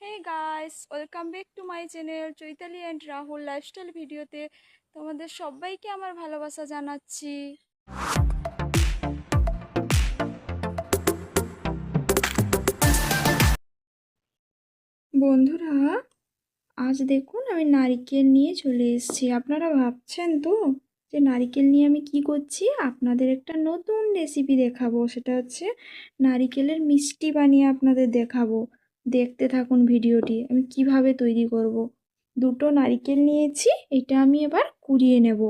Hey guys welcome back to my channel Chaitali and Rahul lifestyle ভিডিওতে তোমাদের সবাইকে আমার ভালোবাসা জানাচ্ছি। বন্ধুরা, আজ দেখুন আমি নারিকেল নিয়ে চলে এসেছি। আপনারা ভাবছেন তো যে নারিকেল নিয়ে আমি কি করছি? আপনাদের একটা নতুন রেসিপি দেখাবো। সেটা হচ্ছে নারিকেলের মিষ্টি বানিয়ে আপনাদের দেখাবো। দেখতে থাকুন ভিডিওটি, আমি কীভাবে তৈরি করব। দুটো নারিকেল নিয়েছি, এটা আমি এবার কুড়িয়ে নেব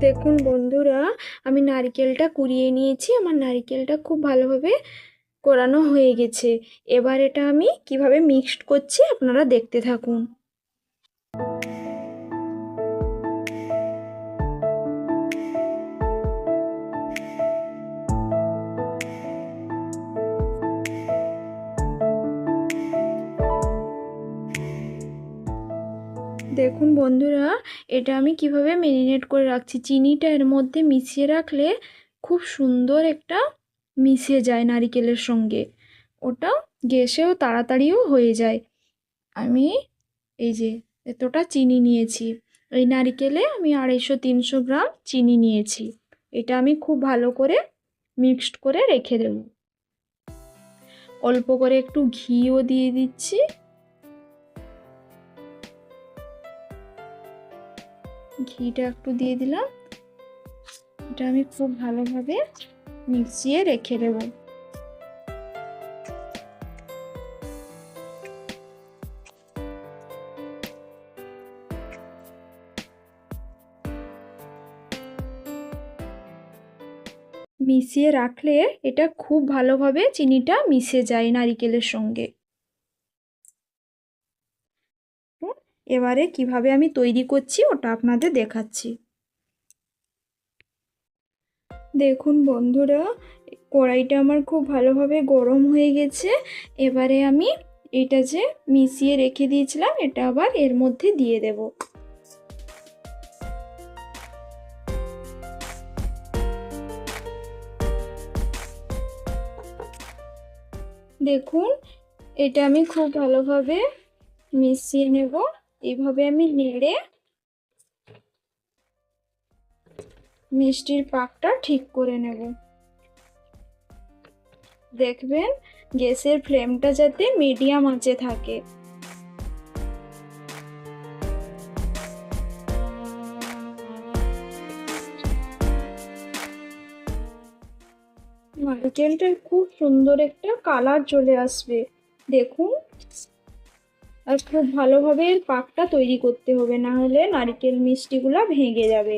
দেখুন বন্ধুরা, আমি নারকেলটা কুড়িয়ে নিয়েছি। আমার নারকেলটা খুব ভালোভাবে করানো হয়ে গেছে। এবার এটা আমি কীভাবে মিক্সড করছি আপনারা দেখতে থাকুন। দেখুন বন্ধুরা, এটা আমি কীভাবে মেরিনেট করে রাখছি? চিনিটা এর মধ্যে মিশিয়ে রাখলে খুব সুন্দর একটা মিশে যায় নারিকেলের সঙ্গে। ওটা গ্যাসেও তাড়াতাড়িও হয়ে যায়। আমি এই যে এতটা চিনি নিয়েছি। এই নারিকেলে আমি আড়াইশো তিনশো গ্রাম চিনি নিয়েছি। এটা আমি খুব ভালো করে মিক্সড করে রেখে দেব। অল্প করে একটু ঘিও দিয়ে দিচ্ছি। ঘিটা একটু দিয়ে দিলাম। এটা আমি খুব ভালোভাবে মিশিয়ে রেখে দেব। মিশিয়ে রাখলে এটা খুব ভালোভাবে চিনিটা মিশে যায় নারিকেলের সঙ্গে। এবারে কীভাবে আমি তৈরি করছি ওটা আপনাদের দেখাচ্ছি। দেখুন বন্ধুরা, কড়াইটা আমার খুব ভালোভাবে গরম হয়ে গেছে। এবারে আমি এটা যে মিশিয়ে রেখে দিয়েছিলাম, এটা আবার এর মধ্যে দিয়ে দেব। দেখুন, এটা আমি খুব ভালোভাবে মিশিয়ে নেব। এইভাবে আমি নেড়ে মিষ্টির পাকটা ঠিক করে নেব। দেখবেন গ্যাসের ফ্লেমটা যাতে মিডিয়াম আঁচে থাকে। নারকেলটার খুব সুন্দর একটা কালার চলে আসবে। দেখুন। খুব ভালোভাবে পাকটা তৈরি করতে হবে, না হলে নারকেল মিষ্টিগুলো ভেঙে যাবে।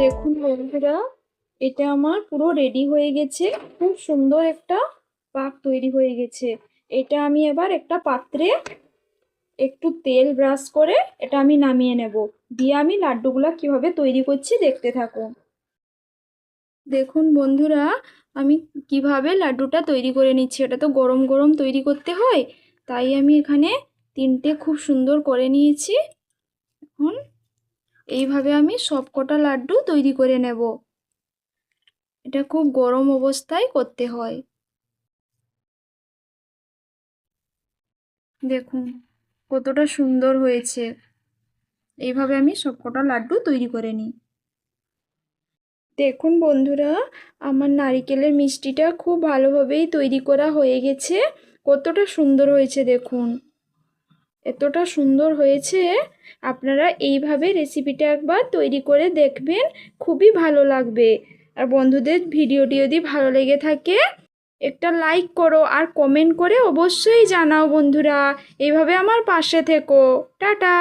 দেখুন বন্ধুরা, এটা আমার পুরো রেডি হয়ে গেছে। খুব সুন্দর একটা পাক তৈরি হয়ে গেছে। এটা আমি এবার একটা পাত্রে একটু তেল ব্রাশ করে এটা আমি নামিয়ে নেব। দিয়ে আমি লাড্ডুগুলো কীভাবে তৈরি করছি দেখতে থাকুন। দেখুন বন্ধুরা, আমি কীভাবে লাড্ডুটা তৈরি করে নিচ্ছি, এটা তো গরম গরম তৈরি করতে হয়, তাই আমি এখানে তিনটে খুব সুন্দর করে নিয়েছি। এখন এইভাবে আমি সব কটা লাড্ডু তৈরি করে নেব। এটা খুব গরম অবস্থায় করতে হয়। দেখুন। কতটা সুন্দর হয়েছে। এইভাবে আমি সবকটা লাড্ডু তৈরি করে নিই। দেখুন বন্ধুরা, আমার নারিকেলের মিষ্টিটা খুব ভালোভাবেই তৈরি করা হয়ে গেছে। কতটা সুন্দর হয়েছে দেখুন। এতটা সুন্দর হয়েছে। আপনারা এইভাবে রেসিপিটা একবার তৈরি করে দেখবেন, খুবই ভালো লাগবে। আর বন্ধুদের ভিডিওটি যদি ভালো লেগে থাকে একটা লাইক করো আর কমেন্ট করে অবশ্যই জানাও বন্ধুরা। এইভাবে আমার পাশে থেকো। টাটা!